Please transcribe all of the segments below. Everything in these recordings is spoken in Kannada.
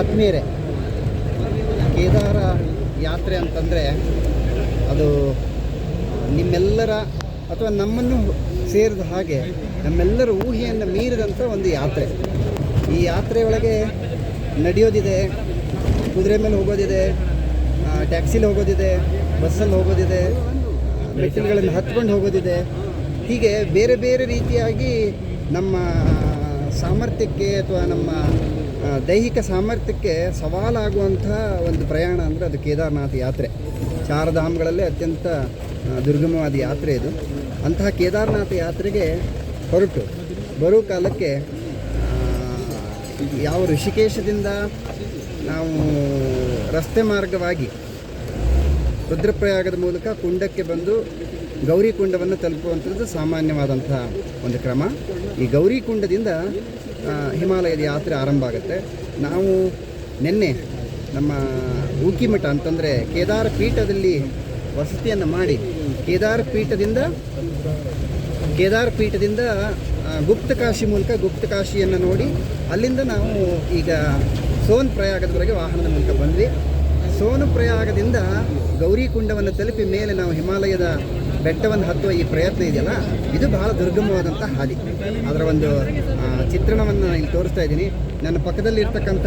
ಆತ್ಮೀಯರೇ ಕೇದಾರ ಯಾತ್ರೆ ಅಂತಂದರೆ ಅದು ನಿಮ್ಮೆಲ್ಲರ ಅಥವಾ ನಮ್ಮನ್ನು ಸೇರಿದ ಹಾಗೆ ನಮ್ಮೆಲ್ಲರ ಊಹೆಯನ್ನು ಮೀರಿದಂಥ ಒಂದು ಯಾತ್ರೆ. ಈ ಯಾತ್ರೆಯೊಳಗೆ ನಡೆಯೋದಿದೆ, ಕುದುರೆ ಮೇಲೆ ಹೋಗೋದಿದೆ ಟ್ಯಾಕ್ಸಿಲಿ ಹೋಗೋದಿದೆ, ಬಸ್ಸಲ್ಲಿ ಹೋಗೋದಿದೆ ಮೆಟ್ಟಿಲುಗಳನ್ನು ಹತ್ಕೊಂಡು ಹೋಗೋದಿದೆ. ಹೀಗೆ ಬೇರೆ ಬೇರೆ ರೀತಿಯಾಗಿ ನಮ್ಮ ಸಾಮರ್ಥ್ಯಕ್ಕೆ ಅಥವಾ ನಮ್ಮ ದೈಹಿಕ ಸಾಮರ್ಥ್ಯಕ್ಕೆ ಸವಾಲಾಗುವಂಥ ಒಂದು ಪ್ರಯಾಣ ಅಂದರೆ ಅದು ಕೇದಾರನಾಥ ಯಾತ್ರೆ. ಚಾರಧಾಮಗಳಲ್ಲೇ ಅತ್ಯಂತ ದುರ್ಗಮವಾದ ಯಾತ್ರೆ ಇದು. ಅಂತಹ ಕೇದಾರನಾಥ ಯಾತ್ರೆಗೆ ಹೊರಟು. ಬರೋ ಕಾಲಕ್ಕೆ ಯಾವ ಋಷಿಕೇಶದಿಂದ ನಾವು ರಸ್ತೆ ಮಾರ್ಗವಾಗಿ ರುದ್ರಪ್ರಯಾಗದ ಮೂಲಕ ಕುಂಡಕ್ಕೆ ಬಂದು ಗೌರಿ ಕುಂಡವನ್ನು ತಲುಪುವಂಥದ್ದು ಸಾಮಾನ್ಯವಾದಂಥ ಒಂದು ಕ್ರಮ. ಈ ಗೌರಿ ಕುಂಡದಿಂದ ಆ, ಹಿಮಾಲಯದ ಯಾತ್ರೆ ಆರಂಭ ಆಗುತ್ತೆ. ನಾವು ನಿನ್ನೆ ನಮ್ಮ ಊಕಿಮಠ ಅಂತಂದರೆ ಕೇದಾರ ಪೀಠದಲ್ಲಿ ವಸತಿಯನ್ನು ಮಾಡಿ, ಕೇದಾರ ಪೀಠದಿಂದ ಕೇದಾರ ಪೀಠದಿಂದ ಗುಪ್ತಕಾಶಿ ಮೂಲಕ ಗುಪ್ತಕಾಶಿಯನ್ನು ನೋಡಿ, ಅಲ್ಲಿಂದ ನಾವು ಈಗ ಸೋನ್ ಪ್ರಯಾಗದವರೆಗೆ ವಾಹನದ ಮೂಲಕ ಬಂದ್ವಿ. ಸೋನು ಪ್ರಯಾಗದಿಂದ ಗೌರಿಕುಂಡವನ್ನು ತಲುಪಿ ಮೇಲೆ ನಾವು ಹಿಮಾಲಯದ ಬೆಟ್ಟವನ್ನು ಹತ್ತುವ ಈ ಪ್ರಯತ್ನ ಇದೆಯಲ್ಲ, ಇದು ಬಹಳ ದುರ್ಗಮವಾದಂಥ ಹಾದಿ. ಅದರ ಒಂದು ಚಿತ್ರಣವನ್ನು ಇಲ್ಲಿ ತೋರಿಸ್ತಾ ಇದ್ದೀನಿ. ನನ್ನ ಪಕ್ಕದಲ್ಲಿರ್ತಕ್ಕಂಥ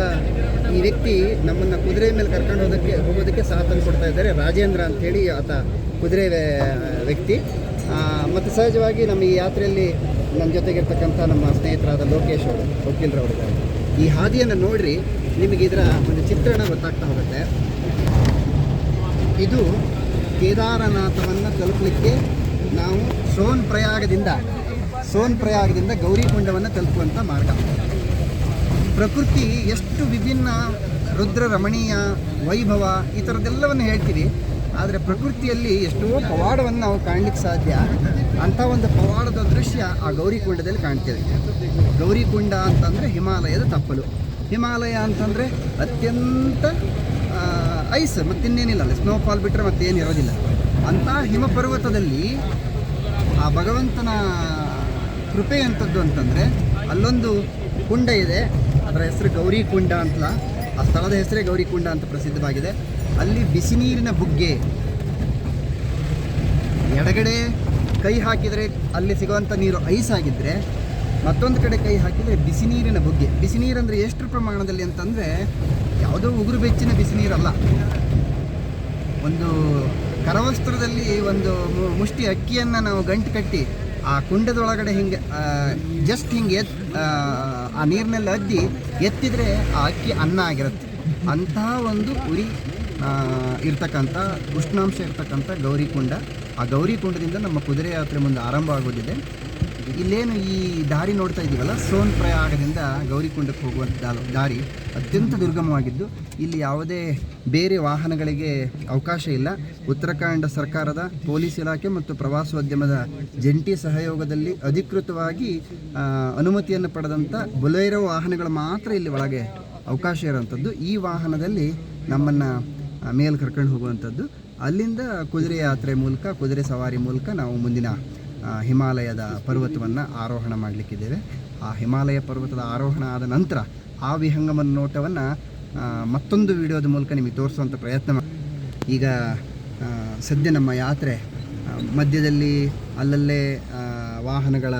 ಈ ವ್ಯಕ್ತಿ ನಮ್ಮನ್ನು ಕುದುರೆ ಮೇಲೆ ಕರ್ಕೊಂಡು ಹೋಗೋದಕ್ಕೆ ಹೋಗೋದಕ್ಕೆ ಸಾಥನ್ನು ಕೊಡ್ತಾ ಇದ್ದಾರೆ. ರಾಜೇಂದ್ರ ಅಂಥೇಳಿ ಆತ ಕುದುರೆ ವ್ಯಕ್ತಿ. ಮತ್ತು ಸಹಜವಾಗಿ ನಮ್ಮ ಈ ಯಾತ್ರೆಯಲ್ಲಿ ನನ್ನ ಜೊತೆಗಿರ್ತಕ್ಕಂಥ ನಮ್ಮ ಸ್ನೇಹಿತರಾದ ಲೋಕೇಶ್ ಅವರು ವಕೀಲರವರು ಈ ಹಾದಿಯನ್ನು ನೋಡಿರಿ, ನಿಮಗೆ ಇದರ ಒಂದು ಚಿತ್ರಣ ಗೊತ್ತಾಗ್ತಾ ಹೋಗುತ್ತೆ. ಇದು ಕೇದಾರನಾಥವನ್ನು ತಲುಪಲಿಕ್ಕೆ ನಾವು ಸೋನ್ ಪ್ರಯಾಗದಿಂದ ಸೋನ್ ಪ್ರಯಾಗದಿಂದ ಗೌರಿಕುಂಡವನ್ನು ತಲುಪುವಂಥ ಮಾರ್ಗ. ಪ್ರಕೃತಿ ಎಷ್ಟು ವಿಭಿನ್ನ ರುದ್ರ ರಮಣೀಯ ವೈಭವ ಈ ಥರದ್ದೆಲ್ಲವನ್ನು ಹೇಳ್ತೀವಿ. ಆದರೆ ಪ್ರಕೃತಿಯಲ್ಲಿ ಎಷ್ಟೋ ಪವಾಡವನ್ನು ನಾವು ಕಾಣಲಿಕ್ಕೆ ಸಾಧ್ಯ. ಅಂಥ ಒಂದು ಪವಾಡದ ದೃಶ್ಯ ಆ ಗೌರಿಕುಂಡದಲ್ಲಿ ಕಾಣ್ತೇವೆ. ಗೌರಿಕುಂಡ ಅಂತಂದರೆ ಹಿಮಾಲಯದ ತಪ್ಪಲು. ಹಿಮಾಲಯ ಅಂತಂದರೆ ಅತ್ಯಂತ ಐಸ್ ಮತ್ತಿನ್ನೇನಿಲ್ಲ ಅಲ್ಲಿ. ಸ್ನೋಫಾಲ್ ಬಿಟ್ಟರೆ ಮತ್ತೇನು ಇರೋದಿಲ್ಲ. ಅಂಥ ಹಿಮಪರ್ವತದಲ್ಲಿ ಆ ಭಗವಂತನ ಕೃಪೆ ಅಂಥದ್ದು ಅಂತಂದರೆ ಅಲ್ಲೊಂದು ಕುಂಡ ಇದೆ. ಅದರ ಹೆಸರು ಗೌರಿ ಕುಂಡ ಅಂತಲ ಆ ಸ್ಥಳದ ಹೆಸರೇ ಗೌರಿ ಕುಂಡ ಅಂತ ಪ್ರಸಿದ್ಧವಾಗಿದೆ. ಅಲ್ಲಿ ಬಿಸಿ ನೀರಿನ ಬುಗ್ಗೆ ಎಡಗಡೆ ಕೈ ಹಾಕಿದರೆ ಅಲ್ಲಿ ಸಿಗುವಂಥ ನೀರು ಐಸ್ ಆಗಿದ್ದರೆ ಮತ್ತೊಂದು ಕಡೆ ಕೈ ಹಾಕಿದರೆ ಬಿಸಿ ನೀರಿನ ಬುಗ್ಗೆ. ಬಿಸಿ ನೀರಂದರೆ ಎಷ್ಟು ಪ್ರಮಾಣದಲ್ಲಿ ಅಂತಂದರೆ ಯಾವುದೋ ಉಗುರು ಬೆಚ್ಚಿನ ಬಿಸಿ ನೀರಲ್ಲ. ಒಂದು ಕರವಸ್ತ್ರದಲ್ಲಿ ಒಂದು ಮುಷ್ಟಿ ಅಕ್ಕಿಯನ್ನು ನಾವು ಗಂಟು ಕಟ್ಟಿ ಆ ಕುಂಡದೊಳಗಡೆ ಹಿಂಗೆ ಜಸ್ಟ್ ಹಿಂಗೆ ಎತ್ ಆ, ನೀರಿನಲ್ಲಿ ಅದ್ದಿ ಎತ್ತಿದರೆ ಆ ಅಕ್ಕಿ ಅನ್ನ ಆಗಿರುತ್ತೆ. ಅಂತಹ ಒಂದು ಉರಿ ಇರ್ತಕ್ಕಂಥ ಉಷ್ಣಾಂಶ ಇರ್ತಕ್ಕಂಥ ಗೌರಿಕುಂಡ ಆ ಗೌರಿ ಕುಂಡದಿಂದ ನಮ್ಮ ಕುದುರೆ ಯಾತ್ರೆ ಮುಂದೆ ಆರಂಭ ಆಗೋದಿದೆ ಇಲ್ಲೇನು ಈ ದಾರಿ ನೋಡ್ತಾ ಇದ್ದೀವಲ್ಲ? ಸೋನ್ ಪ್ರಯಾಗದಿಂದ ಗೌರಿಕುಂಡಕ್ಕೆ ಹೋಗುವಂಥ ದಾರಿ ಅತ್ಯಂತ ದುರ್ಗಮವಾಗಿದ್ದು, ಇಲ್ಲಿ ಯಾವುದೇ ಬೇರೆ ವಾಹನಗಳಿಗೆ ಅವಕಾಶ ಇಲ್ಲ. ಉತ್ತರಾಖಂಡ ಸರ್ಕಾರದ ಪೊಲೀಸ್ ಇಲಾಖೆ ಮತ್ತು ಪ್ರವಾಸೋದ್ಯಮದ ಜಂಟಿ ಸಹಯೋಗದಲ್ಲಿ ಅಧಿಕೃತವಾಗಿ ಅನುಮತಿಯನ್ನು ಪಡೆದಂಥ ಬೊಲೇರೋ ವಾಹನಗಳು ಮಾತ್ರ ಇಲ್ಲಿ ಒಳಗೆ ಅವಕಾಶ ಇರೋವಂಥದ್ದು ಈ ವಾಹನದಲ್ಲಿ ನಮ್ಮನ್ನು ಮೇಲೆ ಕರ್ಕೊಂಡು ಹೋಗುವಂಥದ್ದು ಅಲ್ಲಿಂದ ಕುದುರೆ ಯಾತ್ರೆ ಮೂಲಕ, ಕುದುರೆ ಸವಾರಿ ಮೂಲಕ ನಾವು ಮುಂದಿನ ಹಿಮಾಲಯದ ಪರ್ವತವನ್ನು ಆರೋಹಣ ಮಾಡಲಿಕ್ಕಿದ್ದೇವೆ. ಆ ಹಿಮಾಲಯ ಪರ್ವತದ ಆರೋಹಣ ಆದ ನಂತರ ಆ ವಿಹಂಗಮ ನೋಟವನ್ನು ಮತ್ತೊಂದು ವಿಡಿಯೋದ ಮೂಲಕ ನಿಮಗೆ ತೋರಿಸುವಂಥ ಪ್ರಯತ್ನ ಈಗ ಸದ್ಯ ನಮ್ಮ ಯಾತ್ರೆ ಮಧ್ಯದಲ್ಲಿ ಅಲ್ಲಲ್ಲೇ ವಾಹನಗಳ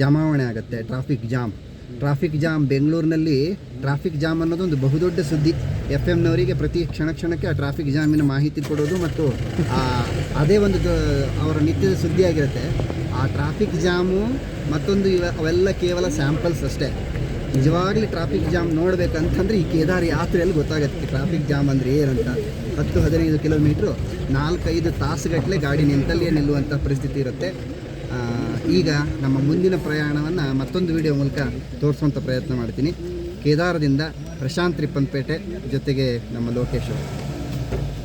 ಜಮಾವಣೆ ಆಗುತ್ತೆ ಟ್ರಾಫಿಕ್ ಜಾಮ್ ಟ್ರಾಫಿಕ್ ಜಾಮ್ ಬೆಂಗಳೂರಿನಲ್ಲಿ, ಟ್ರಾಫಿಕ್ ಜಾಮ್ ಅನ್ನೋದು ಒಂದು ಬಹುದೊಡ್ಡ ಸುದ್ದಿ. ಎಫ್ ಎಮ್ನವರಿಗೆ ಪ್ರತಿ ಕ್ಷಣ ಕ್ಷಣಕ್ಕೆ ಆ ಟ್ರಾಫಿಕ್ ಜಾಮಿನ ಮಾಹಿತಿ ಕೊಡೋದು ಮತ್ತು ಅದೇ ಒಂದು ಅವರ ನಿತ್ಯದ ಸುದ್ದಿಯಾಗಿರುತ್ತೆ. ಆ ಟ್ರಾಫಿಕ್ ಜಾಮು ಮತ್ತೊಂದು ಇವ, ಅವೆಲ್ಲ ಕೇವಲ ಸ್ಯಾಂಪಲ್ಸ್ ಅಷ್ಟೇ. ನಿಜವಾಗ್ಲಿ ಟ್ರಾಫಿಕ್ ಜಾಮ್ ನೋಡ್ಬೇಕಂತಂದ್ರೆ ಈ ಕೇದಾರ ಯಾತ್ರೆಯಲ್ಲಿ ಗೊತ್ತಾಗುತ್ತೆ ಟ್ರಾಫಿಕ್ ಜಾಮ್ ಅಂದರೆ ಏನಂತ. ಹತ್ತು, ಹದಿನೈದು ಕಿಲೋಮೀಟ್ರು, ನಾಲ್ಕೈದು ತಾಸುಗಟ್ಟಲೆ ಗಾಡಿ ನಿಂತಲ್ಲಿಯೇ ನಿಲ್ಲುವಂಥ ಪರಿಸ್ಥಿತಿ ಇರುತ್ತೆ. ಈಗ ನಮ್ಮ ಮುಂದಿನ ಪ್ರಯಾಣವನ್ನು ಮತ್ತೊಂದು ವಿಡಿಯೋ ಮೂಲಕ ತೋರಿಸುವಂಥ ಪ್ರಯತ್ನ ಮಾಡ್ತೀನಿ. ಕೇದಾರದಿಂದ ಪ್ರಶಾಂತ್ ರಿಪ್ಪನ್ಪೇಟೆ ಜೊತೆಗೆ ನಮ್ಮ ಲೋಕೇಶ್ ಅವರು.